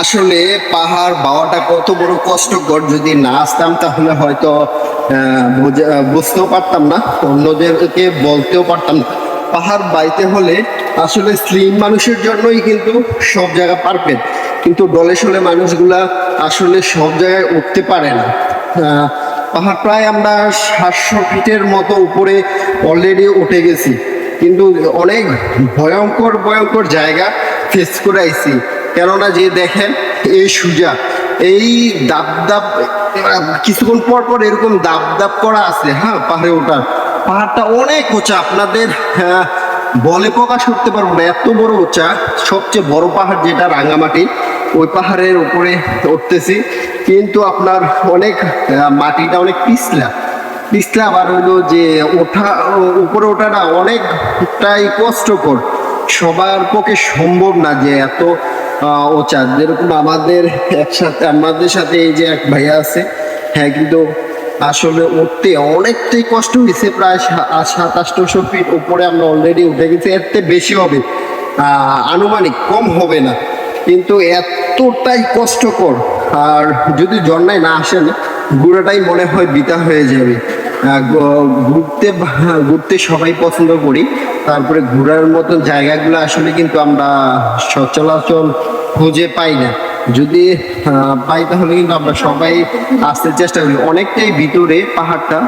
আসলে পাহাড় বাওয়াটা কত বড় কষ্টকর, যদি না আসতাম তাহলে হয়তো বুঝতেও পারতাম না, অন্যদেরকে বলতেও পারতাম না। পাহাড় বাইতে হলে আসলে স্লিম মানুষের জন্যই কিন্তু সব জায়গা পারফেক্ট। কিন্তু ডলে শোলে মানুষগুলা আসলে সব জায়গায় উঠতে পারে না। পাহাড় প্রায় আমরা সাতশো ফিটের মতো উপরে অলরেডি উঠে গেছি। কিন্তু অনেক ভয়ঙ্কর ভয়ঙ্কর জায়গা। ফেস করে কেননা যে দেখেন এই সুজা এই দাব দাব কিছুক্ষণ পর পর এরকম দাব দাব করা আছে হ্যাঁ পাহাড়ে ওঠার। পাহাড়টা অনেক উঁচা আপনাদের হ্যাঁ, বলে প্রকাশ করতে পারব না এত বড় উঁচা সবচেয়ে বড় পাহাড় যেটা রাঙ্গামাটি ওই পাহাড়ের উপরে উঠতেছি। কিন্তু আপনার অনেক মাটিটা অনেক পিছলা। পিছলা আবার হইল যে ওঠা উপরে ওঠাটা অনেকটাই কষ্টকর। সবার পক্ষে সম্ভব না যে এত উঁচা যেরকম আমাদের একসাথে, আমাদের সাথে এই যে এক ভাইয়া আছে হ্যাঁ কিন্তু আসলে উঠতে অনেকটাই কষ্ট হয়েছে, প্রায় সাত, আটশো ফিট উপরে আমরা অলরেডি উঠে গেছি, এর থেকে বেশি হবে। আনুমানিক কম হবে না, কিন্তু এতটাই কষ্টকর। আর যদি ঝর্ণায় না আসেন ঘোরাটাই মনে হয় বিতা হয়ে যাবে। ঘুরতে ঘুরতে সবাই পছন্দ করি। তারপরে ঘোরার মতন জায়গাগুলো আসলে কিন্তু আমরা সচলাচল খুঁজে পাই না। যদি পাই তাহলে কিন্তু আমরা সবাই আসতে চেষ্টা করি। অনেকটাই ভিতরে পাহাড়টা।